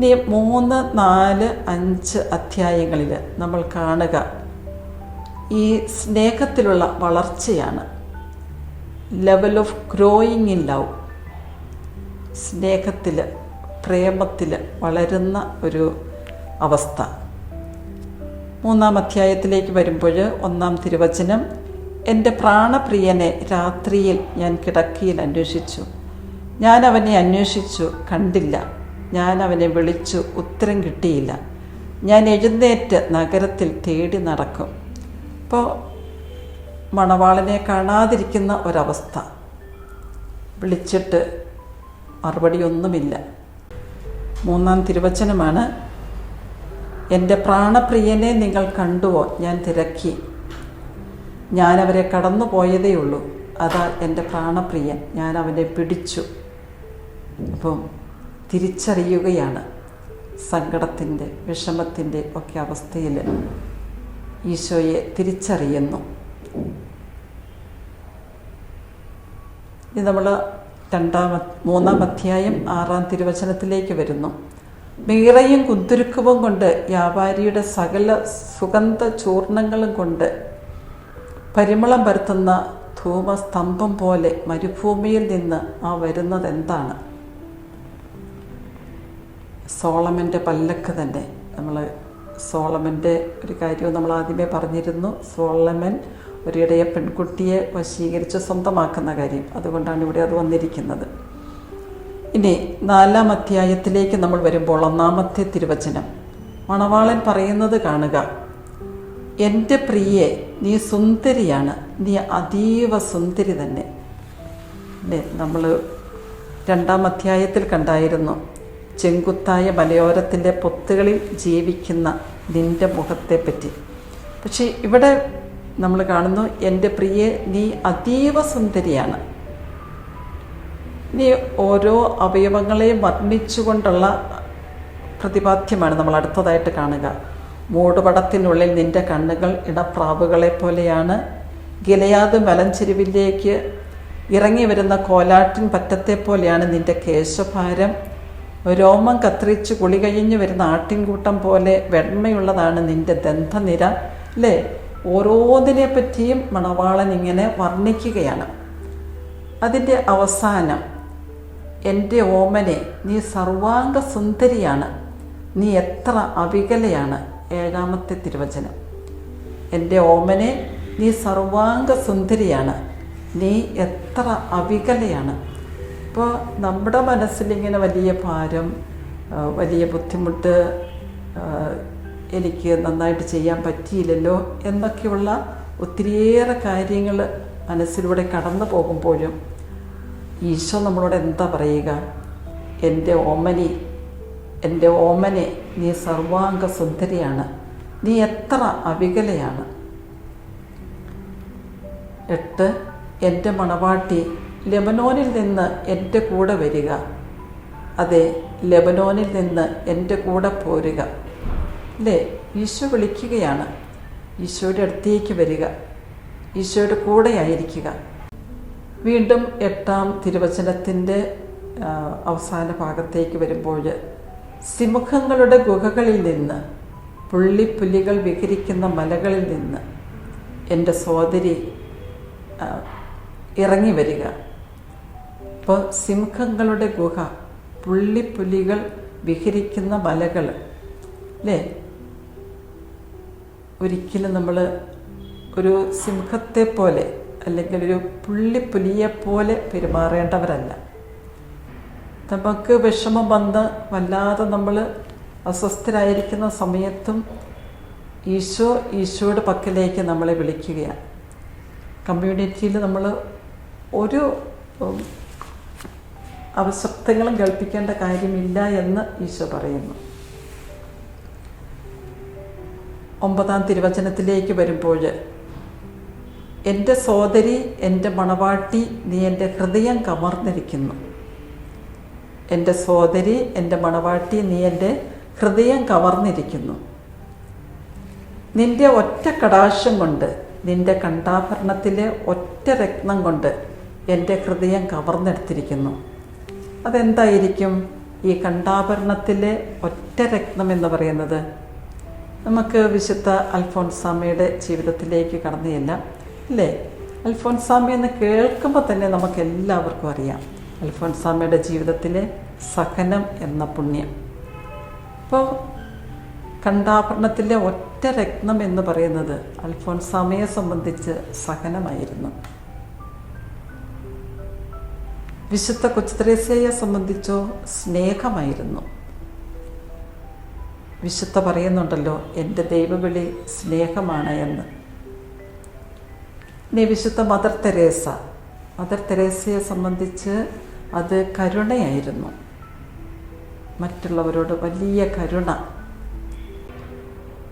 ഇനി മൂന്ന് നാല് അഞ്ച് അധ്യായങ്ങളിൽ നമ്മൾ കാണുക ഈ സ്നേഹത്തിലുള്ള വളർച്ചയാണ്. Level of growing in love സ്നേഹത്തിൽ പ്രേമത്തിൽ വളരുന്ന ഒരു അവസ്ഥ. മൂന്നാം അധ്യായത്തിലേക്ക് വരുമ്പോൾ ഒന്നാം തിരുവചനം എന്റെ പ്രാണപ്രിയനെ രാത്രിയിൽ ഞാൻ കിടക്കിയിൽ അന്വേഷിച്ചു. ഞാൻ അവനെ അന്വേഷിച്ചു കണ്ടില്ല. ഞാൻ അവനെ വിളിച്ചു ഉത്തരം കിട്ടിയില്ല. ഞാൻ എഴുന്നേറ്റ് നഗരത്തിൽ തേടി നടക്കും. അപ്പോൾ മണവാളനെ കാണാതിരിക്കുന്ന ഒരവസ്ഥ. വിളിച്ചിട്ട് മറുപടിയൊന്നുമില്ല മൂന്നാം തിരുവചനമാണ് എന്റെ പ്രാണപ്രിയനെ നിങ്ങൾ കണ്ടുവോ? ഞാൻ തിരക്കി. ഞാനവരെ കടന്നു പോയതേയുള്ളൂ അതാ എന്റെ പ്രാണപ്രിയൻ. ഞാൻ അവനെ പിടിച്ചു. അപ്പം തിരിച്ചറിയുകയാണ് സങ്കടത്തിന്റെ വിഷമത്തിന്റെ ഒക്കെ അവസ്ഥയിൽ ഈശോയെ തിരിച്ചറിയുന്നു. ഇത് നമ്മൾ രണ്ടാമ മൂന്നാം അധ്യായം ആറാം തിരുവചനത്തിലേക്ക് വരുന്നു. മീറയും കുന്തുരുക്കവും കൊണ്ട് വ്യാപാരിയുടെ സകല സുഗന്ധ ചൂർണങ്ങളും കൊണ്ട് പരിമളം പരത്തുന്ന ധൂമസ്തംഭം പോലെ മരുഭൂമിയിൽ നിന്ന് ആ വരുന്നത് എന്താണ് സോളമന്റെ പല്ലക്ക് തന്നെ. നമ്മൾ സോളമന്റെ ഒരു കാര്യവും നമ്മൾ ആദ്യമേ പറഞ്ഞിരുന്നു. സോളമൻ ഒരു ഇടയ പെൺകുട്ടിയെ വശീകരിച്ച് സ്വന്തമാക്കുന്ന കാര്യം. അതുകൊണ്ടാണ് ഇവിടെ അത് വന്നിരിക്കുന്നത്. ഇനി നാലാം അധ്യായത്തിലേക്ക് നമ്മൾ വരുമ്പോൾ ഒന്നാമത്തെ തിരുവചനം. മണവാളൻ പറയുന്നത് കാണുക എന്റെ പ്രിയെ നീ സുന്ദരിയാണ്. നീ അതീവ സുന്ദരി തന്നെ. നമ്മൾ രണ്ടാം അധ്യായത്തിൽ കണ്ടായിരുന്നു ചെങ്കുത്തായ മലയോരത്തിന്റെ പൊത്തുകളിൽ ജീവിക്കുന്ന നിന്റെ മുഖത്തെപ്പറ്റി. പക്ഷേ ഇവിടെ നമ്മൾ കാണുന്നു എന്റെ പ്രിയെ നീ അതീവ സുന്ദരിയാണ്. നീ ഓരോ അവയവങ്ങളെയും വർണിച്ചുകൊണ്ടുള്ള പ്രതിപാദ്യമാണ് നമ്മൾ അടുത്തതായിട്ട് കാണുക. മൂടുപടത്തിനുള്ളിൽ നിന്റെ കണ്ണുകൾ ഇടപ്രാവുകളെ പോലെയാണ്. ഗിലയാത് മലഞ്ചെരുവിലേക്ക് ഇറങ്ങി വരുന്ന കോലാട്ടിൻ പറ്റത്തെ പോലെയാണ് നിന്റെ കേശഭാരം. രോമം കത്തിരിച്ച് കുളി കഴിഞ്ഞ് വരുന്ന ആട്ടിൻകൂട്ടം പോലെ വെണ്മയുള്ളതാണ് നിന്റെ ദന്തനിര. അല്ലേ ഓരോന്നിനെ പറ്റിയും മണവാളൻ ഇങ്ങനെ വർണിക്കുകയാണ്. അതിന്റെ അവസാനം എന്റെ ഓമനെ നീ സർവാംഗ സുന്ദരിയാണ് നീ എത്ര അവികലയാണ്. ഏഴാമത്തെ തിരുവചനം. എന്റെ ഓമനെ നീ സർവാംഗ സുന്ദരിയാണ് നീ എത്ര അവികലയാണ്. ഇപ്പോൾ നമ്മുടെ മനസ്സിലിങ്ങനെ വലിയ ഭാരം വലിയ ബുദ്ധിമുട്ട് എനിക്ക് നന്നായിട്ട് ചെയ്യാൻ പറ്റിയില്ലല്ലോ എന്നൊക്കെയുള്ള ഒത്തിരിയേറെ കാര്യങ്ങൾ മനസ്സിലൂടെ കടന്നു പോകുമ്പോഴും ഈശോ നമ്മളോട് എന്താ പറയുക? എന്റെ ഓമനി എന്റെ ഓമനെ നീ സർവാംഗ സുന്ദരിയാണ്. നീ എത്ര അവികലയാണ്. എട്ട് എന്റെ മണവാട്ടി ലെബനോനിൽ നിന്ന് എന്റെ കൂടെ വരിക. അതെ ലെബനോനിൽ നിന്ന് എന്റെ കൂടെ പോരുക. അല്ലേ ഈശോ വിളിക്കുകയാണ്. ഈശോയുടെ അടുത്തേക്ക് വരിക. ഈശോയുടെ കൂടെയായിരിക്കുക വീണ്ടും എട്ടാം തിരുവചനത്തിന്റെ അവസാന ഭാഗത്തേക്ക് വരുമ്പോൾ സിമുഖങ്ങളുടെ ഗുഹകളിൽ നിന്ന് പുള്ളിപ്പുലികൾ വിഹരിക്കുന്ന മലകളിൽ നിന്ന് എന്റെ സോദരി ഇറങ്ങി വരിക. ഇപ്പോൾ സിംഹങ്ങളുടെ ഗുഹ പുള്ളിപ്പുലികൾ വിഹരിക്കുന്ന മലകൾ അല്ലേ ഒരിക്കലും നമ്മൾ ഒരു സിംഹത്തെ പോലെ അല്ലെങ്കിൽ ഒരു പുള്ളിപ്പുലിയെ പോലെ പെരുമാറേണ്ടവരല്ല. നമുക്ക് വിഷമം വന്ന് വല്ലാതെ നമ്മൾ അസ്വസ്ഥരായിരിക്കുന്ന സമയത്തും ഈശോ ഈശോയുടെ പക്കലേക്ക് നമ്മളെ വിളിക്കുകയാണ്. കമ്മ്യൂണിറ്റിയിൽ നമ്മൾ ഒരു ഉം, അവശക്തങ്ങളും കൽപ്പിക്കേണ്ട കാര്യമില്ല എന്ന് ഈശോ പറയുന്നു. ഒമ്പതാം തിരുവചനത്തിലേക്ക് വരുമ്പോൾ എന്റെ സോദരി എന്റെ മണവാട്ടി നീ എന്റെ ഹൃദയം കവർന്നിരിക്കുന്നു എന്റെ സോദരി എന്റെ മണവാട്ടി നീ എന്റെ ഹൃദയം കവർന്നിരിക്കുന്നു നിന്റെ ഒറ്റ കടാശം കൊണ്ട് നിന്റെ കണ്ടാഭരണത്തിലെ ഒറ്റ രത്നം കൊണ്ട് എന്റെ ഹൃദയം കവർന്നെടുത്തിരിക്കുന്നു. അതെന്തായിരിക്കും ഈ കണ്ടാഭരണത്തിലെ ഒറ്റ രത്നം എന്ന് പറയുന്നത്? നമുക്ക് വിശുദ്ധ അൽഫോൻസാമയുടെ ജീവിതത്തിലേക്ക് കടന്നു ചെല്ലാം അല്ലേ? അൽഫോൻസാമി എന്ന് കേൾക്കുമ്പോൾ തന്നെ നമുക്ക് എല്ലാവർക്കും അറിയാം. അൽഫോൻസാമയുടെ ജീവിതത്തിലെ സഹനം എന്ന പുണ്യം. അപ്പോൾ കണ്ടാഭരണത്തിലെ ഒറ്റ രത്നം എന്ന് പറയുന്നത് അൽഫോൻസാമയെ സംബന്ധിച്ച് സഹനമായിരുന്നു. വിശുദ്ധ കൊച്ചുത്രേസ്യയെ സംബന്ധിച്ചോ സ്നേഹമായിരുന്നു. വിശുദ്ധ പറയുന്നുണ്ടല്ലോ എന്റെ ദൈവവിളി സ്നേഹമാണ് എന്ന്. ഇനി വിശുദ്ധ മദർ തെരേസ. മദർ തെരേസയെ സംബന്ധിച്ച് അത് കരുണയായിരുന്നു. മറ്റുള്ളവരോട് വലിയ കരുണ.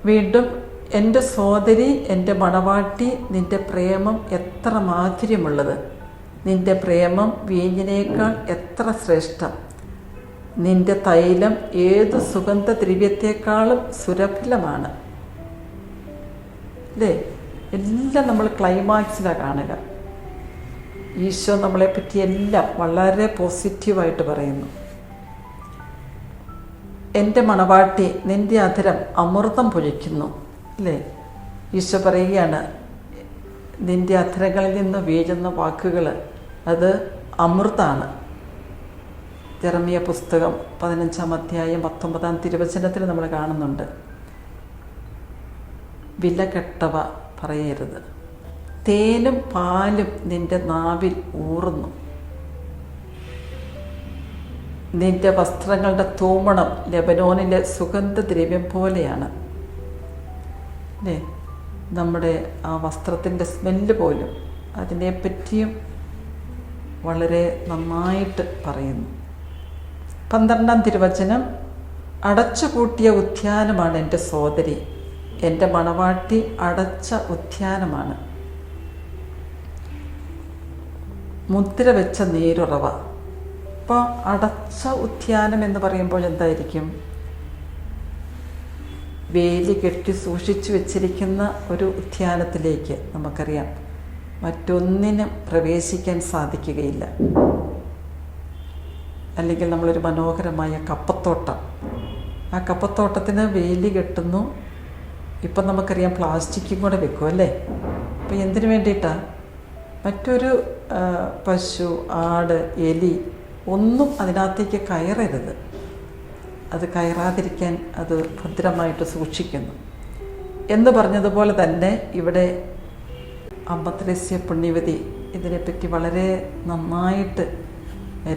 വീണ്ടും എന്റെ സോദരി എന്റെ മണവാട്ടി നിന്റെ പ്രേമം എത്ര മാധുര്യമുള്ളത്. നിന്റെ പ്രേമം വീഞ്ഞിനേക്കാൾ എത്ര ശ്രേഷ്ഠം? നിന്റെ തൈലം ഏത് സുഗന്ധദ്രവ്യത്തെക്കാളും സുരഭിലമാണ്. അല്ലേ എല്ലാം നമ്മൾ ക്ലൈമാക്സിലാണ് കാണുക. ഈശോ നമ്മളെ നമ്മളെപ്പറ്റി എല്ലാം വളരെ പോസിറ്റീവായിട്ട് പറയുന്നു. എന്റെ മണവാട്ടി നിന്റെ അധരം അമൃതം പൊഴിക്കുന്നു അല്ലേ ഈശോ പറയുകയാണ് നിന്റെ അധരങ്ങളിൽ നിന്ന് വീഴുന്ന വാക്കുകൾ അത് അമൃതാണ്. ജെറമിയ പുസ്തകം പതിനഞ്ചാം അധ്യായം പത്തൊമ്പതാം തിരുവചനത്തിൽ നമ്മൾ കാണുന്നുണ്ട്. വില കെട്ടവ പറയരുത്. തേനും പാലും നിന്റെ നാവിൽ ഊറുന്നു. നിന്റെ വസ്ത്രങ്ങളുടെ തൂമണം ലെബനോനിലെ സുഗന്ധദ്രവ്യം പോലെയാണ്. അല്ലേ നമ്മുടെ ആ വസ്ത്രത്തിന്റെ സ്മെല്ല് പോലും അതിനെ പറ്റിയും വളരെ നന്നായിട്ട് പറയുന്നു. പന്ത്രണ്ടാം തിരുവചനം അടച്ചുപൂട്ടിയ ഉദ്യാനമാണ് എന്റെ സോദരി. എന്റെ മണവാട്ടി അടച്ച ഉദ്യാനമാണ്. മുദ്ര വെച്ച നീരുറവ. അപ്പോൾ അടച്ച ഉദ്യാനം എന്ന് പറയുമ്പോൾ എന്തായിരിക്കും? വേലി കെട്ടി സൂക്ഷിച്ചു വെച്ചിരിക്കുന്ന ഒരു ഉദ്യാനത്തിലേക്ക് നമുക്കറിയാം. മറ്റൊന്നിനും പ്രവേശിക്കാൻ സാധിക്കുകയില്ല. അല്ലെങ്കിൽ നമ്മളൊരു മനോഹരമായ കപ്പത്തോട്ടം. ആ കപ്പത്തോട്ടത്തിന് വേലി കെട്ടുന്നു. ഇപ്പം നമുക്കറിയാം പ്ലാസ്റ്റിക്കും കൂടെ വെക്കും അല്ലേ? അപ്പോൾ എന്തിനു വേണ്ടിയിട്ടാണ് മറ്റൊരു പശു ആട് എലി ഒന്നും അതിനകത്തേക്ക് കയറരുത്. അത് കയറാതിരിക്കാൻ അത് ഭദ്രമായിട്ട് സൂക്ഷിക്കുന്നു. എന്ന് പറഞ്ഞതുപോലെ തന്നെ ഇവിടെ അമ്പത്രസ്യ പുണ്യവതി ഇതിനെപ്പറ്റി വളരെ നന്നായിട്ട്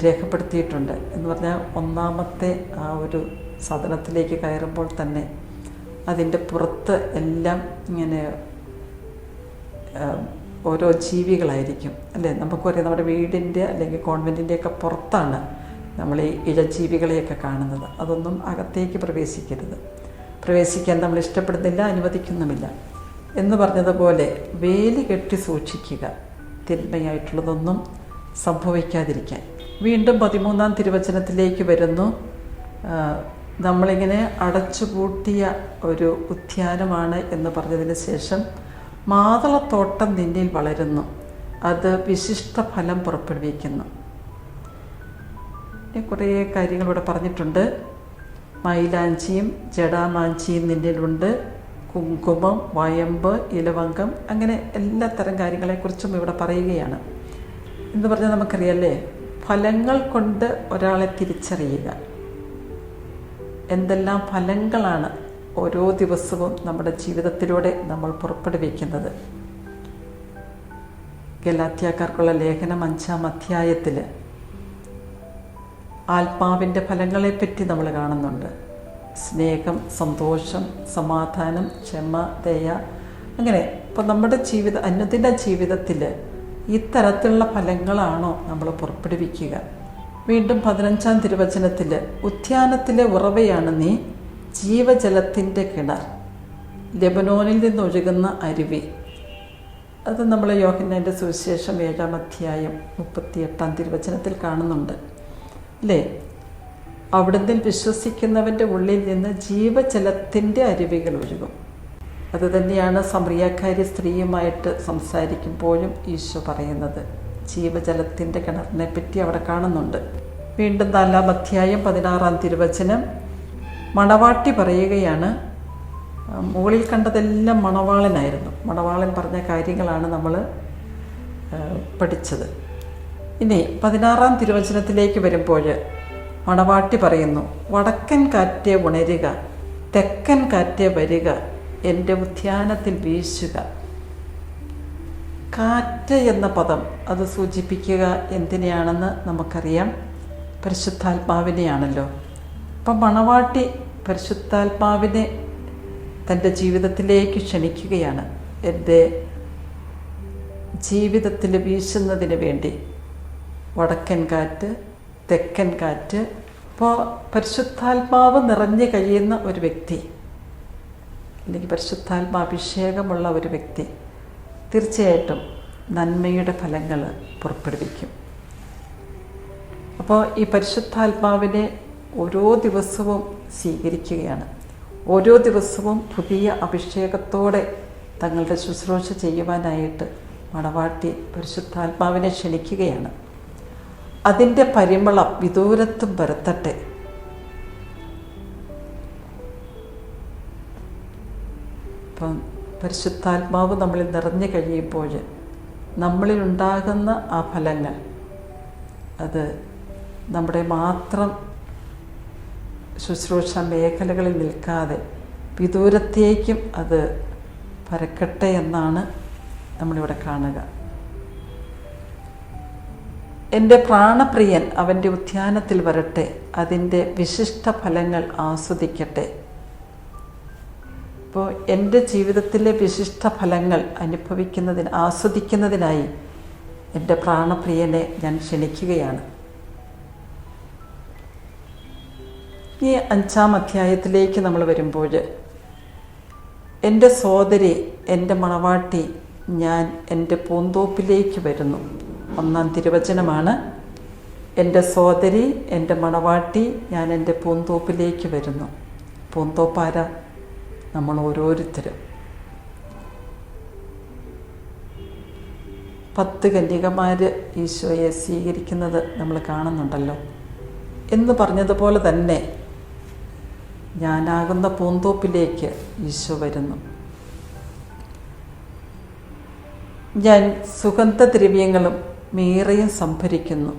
രേഖപ്പെടുത്തിയിട്ടുണ്ട്. എന്ന് പറഞ്ഞാൽ ഒന്നാമത്തെ ആ ഒരു സദനത്തിലേക്ക് കയറുമ്പോൾ തന്നെ അതിന്റെ പുറത്ത് എല്ലാം ഇങ്ങനെ ഓരോ ജീവികളായിരിക്കും. അല്ലേ? നമുക്കറിയാം നമ്മുടെ വീടിന്റെ അല്ലെങ്കിൽ കോൺവെന്റിന്റെയൊക്കെ പുറത്താണ് നമ്മൾ ഈ ഇഴജീവികളെയൊക്കെ കാണുന്നത്. അതൊന്നും അകത്തേക്ക് പ്രവേശിക്കരുത്. പ്രവേശിക്കാൻ നമ്മൾ ഇഷ്ടപ്പെടുന്നില്ല അനുവദിക്കുന്നുമില്ല. എന്ന് പറഞ്ഞതുപോലെ വേലി കെട്ടി സൂക്ഷിക്കുക. തിന്മയായിട്ടുള്ളതൊന്നും സംഭവിക്കാതിരിക്കാൻ. വീണ്ടും പതിമൂന്നാം തിരുവചനത്തിലേക്ക് വരുന്നു. നമ്മളിങ്ങനെ അടച്ചുപൂട്ടിയ ഒരു ഉദ്യാനമാണ് എന്ന് പറഞ്ഞതിന് ശേഷം മാതളത്തോട്ടം നിന്നിൽ വളരുന്നു. അത് വിശിഷ്ട ഫലം പുറപ്പെടുവിക്കുന്നു. ഇനി കുറേ കാര്യങ്ങൾ ഇവിടെ പറഞ്ഞിട്ടുണ്ട്. മൈലാഞ്ചിയും ജടാമാഞ്ചിയും നിന്നിലുണ്ട് കുങ്കുമം വയമ്പ് ഇലവങ്കം അങ്ങനെ എല്ലാ തരം കാര്യങ്ങളെക്കുറിച്ചും ഇവിടെ പറയുകയാണ്. എന്ന് പറഞ്ഞാൽ നമുക്കറിയാമല്ലേ ഫലങ്ങൾ കൊണ്ട് ഒരാളെ തിരിച്ചറിയുക. എന്തെല്ലാം ഫലങ്ങളാണ് ഓരോ ദിവസവും നമ്മുടെ ജീവിതത്തിലൂടെ നമ്മൾ പുറപ്പെടുവിക്കുന്നത്? ഗലാത്യാക്കാർക്കുള്ള ലേഖനം അഞ്ചാം അധ്യായത്തിൽ ആത്മാവിന്റെ ഫലങ്ങളെപ്പറ്റി നമ്മൾ കാണുന്നുണ്ട്. സ്നേഹം സന്തോഷം സമാധാനം ക്ഷമ ദയ അങ്ങനെ ഇപ്പം നമ്മുടെ ജീവിത അനുദിന ജീവിതത്തിൽ ഇത്തരത്തിലുള്ള ഫലങ്ങളാണോ നമ്മൾ പുറപ്പെടുവിക്കുക? വീണ്ടും പതിനഞ്ചാം തിരുവചനത്തിൽ ഉദ്യാനത്തിലെ ഉറവയാണ് നീ ജീവജലത്തിന്റെ കിണർ. ലബനോനിൽ നിന്നൊഴുകുന്ന അരുവി. അത് നമ്മൾ യോഹന്നന്റെ സുവിശേഷം ഏഴാം അധ്യായം മുപ്പത്തിയെട്ടാം തിരുവചനത്തിൽ കാണുന്നുണ്ട്. അല്ലേ അവിടുന്ന് വിശ്വസിക്കുന്നവന്റെ ഉള്ളിൽ നിന്ന് ജീവജലത്തിന്റെ അരുവികൾ ഒഴുകും. അത് തന്നെയാണ് സ്ത്രീയുമായിട്ട് സംസാരിക്കുമ്പോഴും ഈശോ പറയുന്നത്. ജീവജലത്തിന്റെ കിണറിനെ പറ്റി അവിടെ കാണുന്നുണ്ട്. വീണ്ടും നാലാം അധ്യായം പതിനാറാം തിരുവചനം മണവാട്ടി പറയുകയാണ് മുകളിൽ കണ്ടതെല്ലാം മണവാളനായിരുന്നു. മണവാളൻ പറഞ്ഞ കാര്യങ്ങളാണ് നമ്മൾ പഠിച്ചത്. ഇനി പതിനാറാം തിരുവചനത്തിലേക്ക് വരുമ്പോൾ മണവാട്ടി പറയുന്നു വടക്കൻ കാറ്റേ ഉണരുക തെക്കൻ കാറ്റേ വരിക എന്റെ ഉദ്യാനത്തിൽ വീശുക. കാറ്റ് എന്ന പദം അത് സൂചിപ്പിക്കുക എന്തിനെയാണെന്ന് നമുക്കറിയാം. പരിശുദ്ധാത്മാവിനെയാണല്ലോ. അപ്പം മണവാട്ടി പരിശുദ്ധാത്മാവിനെ തന്റെ ജീവിതത്തിലേക്ക് ക്ഷണിക്കുകയാണ്. എന്റെ ജീവിതത്തിൽ വീശുന്നതിന് വേണ്ടി വടക്കൻ കാറ്റ് തെക്കൻ കാറ്റ് ഇപ്പോൾ പരിശുദ്ധാത്മാവ് നിറഞ്ഞു കഴിയുന്ന ഒരു വ്യക്തി അല്ലെങ്കിൽ പരിശുദ്ധാത്മാഭിഷേകമുള്ള ഒരു വ്യക്തി തീർച്ചയായിട്ടും നന്മയുടെ ഫലങ്ങൾ പുറപ്പെടുവിക്കും. അപ്പോൾ ഈ പരിശുദ്ധാത്മാവിനെ ഓരോ ദിവസവും സ്വീകരിക്കുകയാണ്. ഓരോ ദിവസവും പുതിയ അഭിഷേകത്തോടെ തങ്ങളുടെ ശുശ്രൂഷ ചെയ്യുവാനായിട്ട് മണവാട്ടി പരിശുദ്ധാത്മാവിനെ ക്ഷണിക്കുകയാണ്. അതിന്റെ പരിമളം വിദൂരത്തും പരത്തട്ടെ. ഇപ്പം പരിശുദ്ധാത്മാവ് നമ്മളിൽ നിറഞ്ഞു കഴിയുമ്പോൾ നമ്മളിലുണ്ടാകുന്ന ആ ഫലങ്ങൾ അത് നമ്മുടെ മാത്രം ശുശ്രൂഷ മേഖലകളിൽ നിൽക്കാതെ വിദൂരത്തേക്കും അത് പരക്കട്ടെ എന്നാണ് നമ്മളിവിടെ കാണുക. എന്റെ പ്രാണപ്രിയൻ അവന്റെ ഉദ്യാനത്തിൽ വരട്ടെ അതിന്റെ വിശിഷ്ട ഫലങ്ങൾ ആസ്വദിക്കട്ടെ. അപ്പോൾ എന്റെ ജീവിതത്തിലെ വിശിഷ്ട ഫലങ്ങൾ അനുഭവിക്കുന്നതിന് ആസ്വദിക്കുന്നതിനായി എന്റെ പ്രാണപ്രിയനെ ഞാൻ ക്ഷണിക്കുകയാണ്. ഈ അഞ്ചാം അധ്യായത്തിലേക്ക് നമ്മൾ വരുമ്പോൾ എന്റെ സോദരി എന്റെ മണവാട്ടി ഞാൻ എന്റെ പൂന്തോപ്പിലേക്ക് വരുന്നു. ഒന്നാം തിരുവചനമാണ്. എന്റെ സോദരി എന്റെ മണവാട്ടി ഞാൻ എന്റെ പൂന്തോപ്പിലേക്ക് വരുന്നു. പൂന്തോപ്പാര നമ്മൾ ഓരോരുത്തരും. പത്ത് കന്യകമാർ ഈശോയെ സ്വീകരിക്കുന്നത് നമ്മൾ കാണുന്നുണ്ടല്ലോ. എന്ന് പറഞ്ഞതുപോലെ തന്നെ ഞാനാകുന്ന പൂന്തോപ്പിലേക്ക് ഈശോ വരുന്നു. ഞാൻ സുഗന്ധദ്രവ്യങ്ങളും മീറയും സംഭരിക്കുന്നു.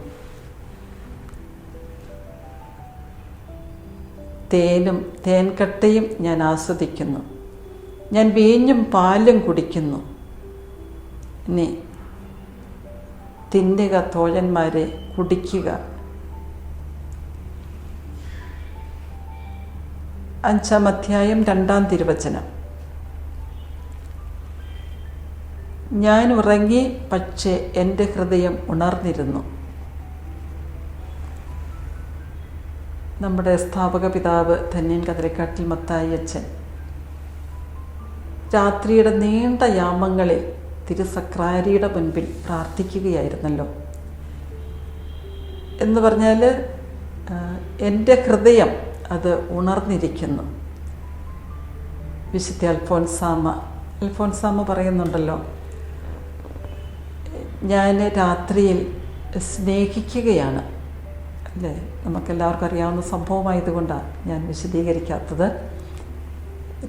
തേനും തേൻകട്ടയും ഞാൻ ആസ്വദിക്കുന്നു. ഞാൻ വീഞ്ഞും പാലും കുടിക്കുന്നു. ഇനി തിന്നുക തോഴന്മാരെ കുടിക്കുക. അഞ്ചാം അധ്യായം രണ്ടാം തിരുവചനം. ഞാൻ ഉറങ്ങി പക്ഷേ എന്റെ ഹൃദയം ഉണർന്നിരുന്നു. നമ്മുടെ സ്ഥാപക പിതാവ് ധന്യൻ കതിരക്കാട്ടിൽ മത്തായി അച്ഛൻ. രാത്രിയുടെ നീണ്ട യാമങ്ങളിൽ തിരുസക്രാരിയുടെ മുൻപിൽ പ്രാർത്ഥിക്കുകയായിരുന്നല്ലോ. എന്ന് പറഞ്ഞാൽ എന്റെ ഹൃദയം അത് ഉണർന്നിരിക്കുന്നു. വിശുദ്ധ അൽഫോൻസാമ്മ. അൽഫോൻസാമ്മ പറയുന്നുണ്ടല്ലോ ഞാൻ രാത്രിയിൽ സ്നേഹിക്കുകയാണ്. അല്ലേ? നമുക്കെല്ലാവർക്കും അറിയാവുന്ന സംഭവമായതുകൊണ്ടാണ് ഞാൻ വിശദീകരിക്കാത്തത്.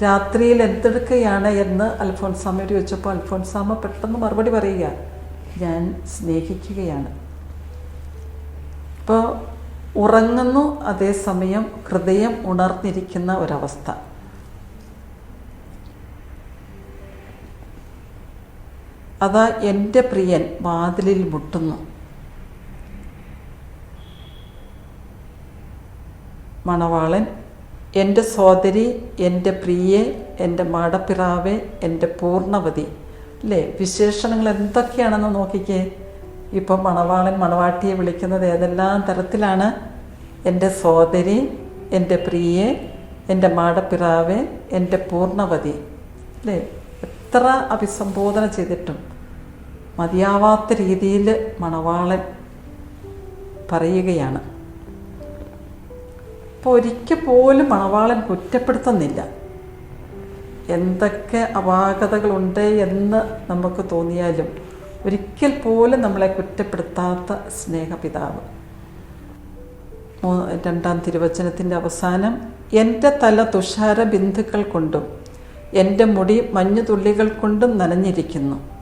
രാത്രിയിൽ എന്തെടുക്കുകയാണ് എന്ന് അൽഫോൻസാമയോട് ചോദിച്ചപ്പോൾ അൽഫോൻസാമ്മ പെട്ടെന്ന് മറുപടി പറയുക ഞാൻ സ്നേഹിക്കുകയാണ്. ഇപ്പോൾ ഉറങ്ങുന്നു അതേസമയം ഹൃദയം ഉണർന്നിരിക്കുന്ന ഒരവസ്ഥ. അതാ എന്റെ പ്രിയൻ വാതിലിൽ മുട്ടുന്നു. മണവാളൻ എന്റെ സോദരി എന്റെ പ്രിയെ എന്റെ മാടപ്പിറാവെ എന്റെ പൂർണവതി അല്ലേ? വിശേഷണങ്ങൾ എന്തൊക്കെയാണെന്ന് നോക്കിക്കേ. ഇപ്പം മണവാളൻ മണവാട്ടിയെ വിളിക്കുന്നത് ഏതെല്ലാം തരത്തിലാണ്? എന്റെ സോദരി എന്റെ പ്രിയെ എന്റെ മാടപ്പിറാവെ എന്റെ പൂർണവതി അല്ലേ? എത്ര അഭിസംബോധന ചെയ്തിട്ടും മതിയാവാത്ത രീതിയിൽ മണവാളൻ പറയുകയാണ്. അപ്പോൾ ഒരിക്കൽ പോലും മണവാളൻ കുറ്റപ്പെടുത്തുന്നില്ല. എന്തൊക്കെ അപാകതകളുണ്ട് എന്ന് നമുക്ക് തോന്നിയാലും ഒരിക്കൽ പോലും നമ്മളെ കുറ്റപ്പെടുത്താത്ത സ്നേഹപിതാവ്. രണ്ടാം തിരുവചനത്തിന്റെ അവസാനം എന്റെ തല തുഷാര ബിന്ദുക്കൾ കൊണ്ടും എന്റെ മുടി മഞ്ഞുതുള്ളികൾ കൊണ്ടും നനഞ്ഞിരിക്കുന്നു.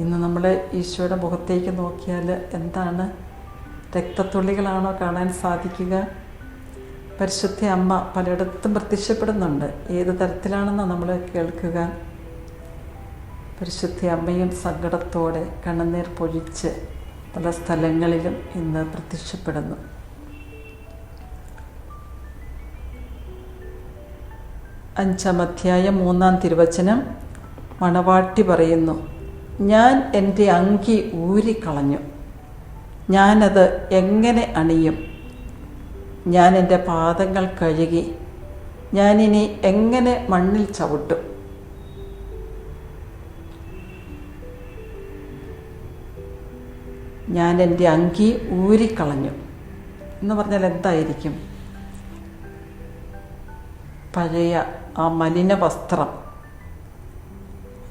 ഇന്ന് നമ്മൾ ഈശോയുടെ മുഖത്തേക്ക് നോക്കിയാൽ എന്താണ്? രക്തത്തുള്ളികളാണോ കാണാൻ സാധിക്കുക? പരിശുദ്ധ അമ്മ പലയിടത്തും പ്രത്യക്ഷപ്പെടുന്നുണ്ട്. ഏത് തരത്തിലാണെന്ന് നമ്മൾ കേൾക്കുക? പരിശുദ്ധ അമ്മയും സങ്കടത്തോടെ കണ്ണുനീർ പൊഴിച്ച് പല സ്ഥലങ്ങളിലും ഇന്ന് പ്രത്യക്ഷപ്പെടുന്നു. അഞ്ചാം അധ്യായം മൂന്നാം തിരുവചനം മണവാട്ടി പറയുന്നു. ഞാൻ എന്റെ അങ്കി ഊരിക്കളഞ്ഞു. ഞാനത് എങ്ങനെ അണിയും? ഞാൻ എന്റെ പാദങ്ങൾ കഴുകി ഞാനിനി എങ്ങനെ മണ്ണിൽ ചവിട്ടും? ഞാൻ എന്റെ അങ്കി ഊരിക്കളഞ്ഞു. എന്ന് പറഞ്ഞാൽ എന്തായിരിക്കും? പഴയ ആ മലിന വസ്ത്രം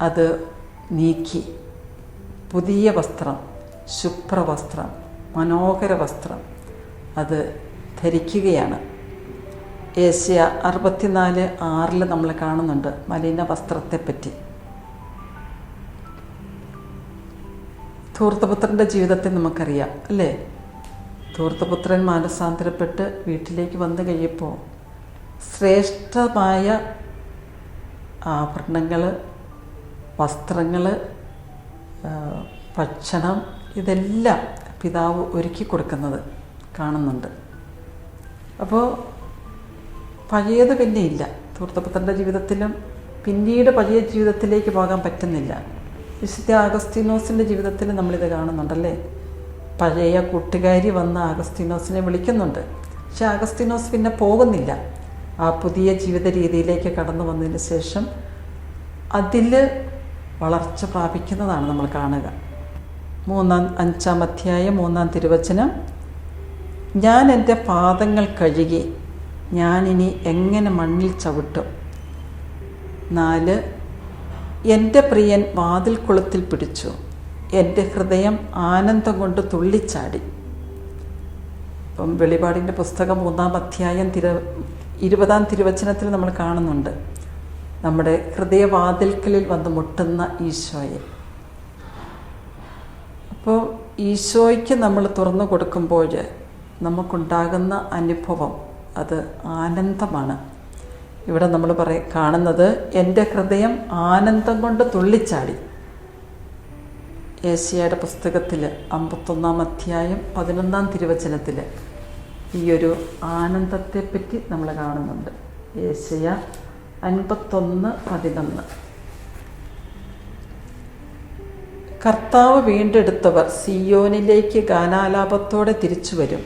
അത് നീക്കി. പുതിയ വസ്ത്രം ശുഭ്രവസ്ത്രം മനോഹര വസ്ത്രം. അത് ധരിക്കുകയാണ്. ഏഷ്യ അറുപത്തിനാല് ആറിൽ നമ്മൾ കാണുന്നുണ്ട് മലിന വസ്ത്രത്തെപ്പറ്റി. ധൂർത്തപുത്രന്റെ ജീവിതത്തെ നമുക്കറിയാം അല്ലേ? ധൂർത്തപുത്രൻ മാനസാന്തരപ്പെട്ട് വീട്ടിലേക്ക് വന്നു കഴിയപ്പോൾ ശ്രേഷ്ഠമായ ആഭരണങ്ങൾ വസ്ത്രങ്ങൾ ഭക്ഷണം ഇതെല്ലാം പിതാവ് ഒരുക്കി കൊടുക്കുന്നത് കാണുന്നുണ്ട്. അപ്പോൾ പഴയത് പിന്നെ ഇല്ല. ധൂർത്തപുത്രന്റെ ജീവിതത്തിലും പിന്നീട് പഴയ ജീവിതത്തിലേക്ക് പോകാൻ പറ്റുന്നില്ല. വിശുദ്ധ ആഗസ്തീനോസിന്റെ ജീവിതത്തിൽ നമ്മളിത് കാണുന്നുണ്ടല്ലേ? പഴയ കൂട്ടുകാരി വന്ന് ആഗസ്തീനോസിനെ വിളിക്കുന്നുണ്ട്. പക്ഷെ ആഗസ്തീനോസ് പിന്നെ പോകുന്നില്ല. ആ പുതിയ ജീവിത രീതിയിലേക്ക് കടന്നു വന്നതിന് ശേഷം അതിൽ വളർച്ച പ്രാപിക്കുന്നതാണ് നമ്മൾ കാണുക. മൂന്നാം അഞ്ചാം അധ്യായം മൂന്നാം തിരുവചനം. ഞാൻ എന്റെ പാദങ്ങൾ കഴുകി ഞാനിനി എങ്ങനെ മണ്ണിൽ ചവിട്ടും? നാല് എന്റെ പ്രിയൻ വാതിൽ കുളത്തിൽ പിടിച്ചു എന്റെ ഹൃദയം ആനന്ദം കൊണ്ട് തുള്ളിച്ചാടി. ഇപ്പം വെളിപാടിന്റെ പുസ്തകം മൂന്നാം അധ്യായം തിരു ഇരുപതാം തിരുവചനത്തിൽ നമ്മൾ കാണുന്നുണ്ട്. നമ്മുടെ ഹൃദയവാതിൽക്കലിൽ വന്ന് മുട്ടുന്ന ഈശോയെ. അപ്പോൾ ഈശോയ്ക്ക് നമ്മൾ തുറന്നു കൊടുക്കുമ്പോൾ നമുക്കുണ്ടാകുന്ന അനുഭവം അത് ആനന്ദമാണ്. ഇവിടെ നമ്മൾ പറയ കാണുന്നത് എന്റെ ഹൃദയം ആനന്ദം കൊണ്ട് തുള്ളിച്ചാടി. ഏഷ്യയുടെ പുസ്തകത്തിൽ അമ്പത്തൊന്നാം അധ്യായം പതിനൊന്നാം തിരുവചനത്തിൽ ഈ ഒരു ആനന്ദത്തെപ്പറ്റി നമ്മൾ കാണുന്നുണ്ട്. ഏഷ്യ അൻപത്തൊന്ന് പതിനൊന്ന്. കർത്താവ് വീണ്ടെടുത്തവർ സിയോനിലേക്ക് ഗാനാലാപത്തോടെ തിരിച്ചു വരും.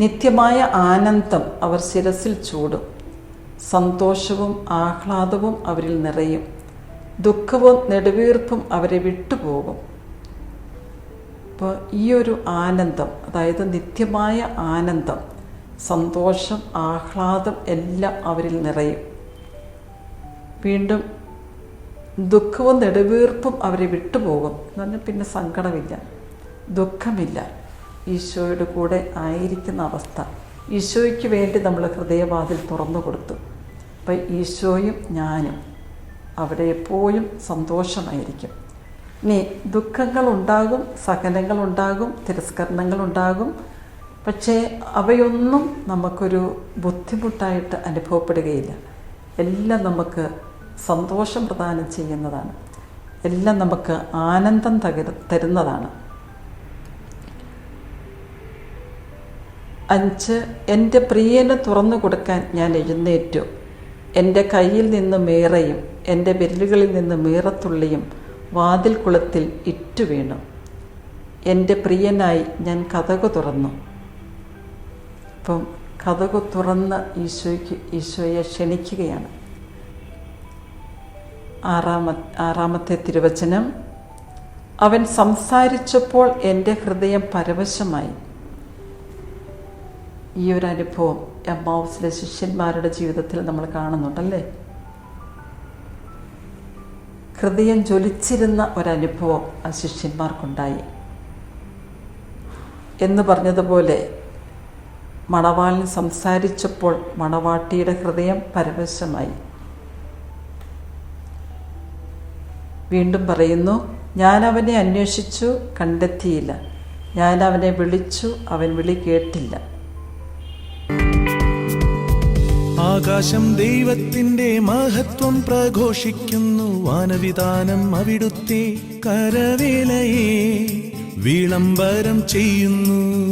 നിത്യമായ ആനന്ദം അവർ ശിരസിൽ ചൂടും. സന്തോഷവും ആഹ്ലാദവും അവരിൽ നിറയും. ദുഃഖവും നെടുവീർപ്പും അവരെ വിട്ടുപോകും. അപ്പോൾ ഈ ഒരു ആനന്ദം അതായത് നിത്യമായ ആനന്ദം സന്തോഷം ആഹ്ലാദം എല്ലാം അവരിൽ നിറയും. വീണ്ടും ദുഃഖവും നെടുവീർപ്പും അവരെ വിട്ടുപോകും എന്ന് പറഞ്ഞാൽ പിന്നെ സങ്കടമില്ല. ദുഃഖമില്ല. ഈശോയുടെ കൂടെ ആയിരിക്കുന്ന അവസ്ഥ. ഈശോയ്ക്ക് വേണ്ടി നമ്മൾ ഹൃദയവാതിൽ തുറന്നു കൊടുത്തു. അപ്പം ഈശോയും ഞാനും അവിടെ എപ്പോഴും സന്തോഷമായിരിക്കും. ഇനി ദുഃഖങ്ങളുണ്ടാകും സഹനങ്ങളുണ്ടാകും തിരസ്കരണങ്ങളുണ്ടാകും. പക്ഷേ അവയൊന്നും നമുക്കൊരു ബുദ്ധിമുട്ടായിട്ട് അനുഭവപ്പെടുകയില്ല. എല്ലാം നമുക്ക് സന്തോഷം പ്രദാനം ചെയ്യുന്നതാണ്. എല്ലാം നമുക്ക് ആനന്ദം തകര തരുന്നതാണ്. അഞ്ച് എന്റെ പ്രിയന് തുറന്നു കൊടുക്കാൻ ഞാൻ എഴുന്നേറ്റു. എന്റെ കയ്യിൽ നിന്ന് മേറയും എന്റെ വിരലുകളിൽ നിന്ന് മീറത്തുള്ളിയും വാതിൽ കുളത്തിൽ ഇറ്റു വീണു. എന്റെ പ്രിയനായി ഞാൻ കഥകു തുറന്നു. അപ്പം കഥകു തുറന്ന് ഈശോയ്ക്ക് ഈശോയെ ക്ഷണിക്കുകയാണ്. ആറാമ ആറാമത്തെ തിരുവചനം. അവൻ സംസാരിച്ചപ്പോൾ എന്റെ ഹൃദയം പരവശമായി. ഈ ഒരു അനുഭവം എമ്മാവസിലെ ശിഷ്യന്മാരുടെ ജീവിതത്തിൽ നമ്മൾ കാണുന്നുണ്ടല്ലേ? ഹൃദയം ജ്വലിച്ചിരുന്ന ഒരനുഭവം ആ ശിഷ്യന്മാർക്കുണ്ടായി. എന്ന് പറഞ്ഞതുപോലെ മണവാളിന് സംസാരിച്ചപ്പോൾ മണവാട്ടിയുടെ ഹൃദയം പരവശമായി. വീണ്ടും പറയുന്നു ഞാൻ അവനെ അന്വേഷിച്ചു കണ്ടെത്തിയില്ല. ഞാൻ അവനെ വിളിച്ചു അവൻ വിളി കേട്ടില്ല. ആകാശം ദൈവത്തിന്റെ മഹത്വം പ്രഘോഷിക്കുന്നു. വാനവിധാനം അവിടുത്തെ കരവേലയെ വിളംബരം ചെയ്യുന്നു.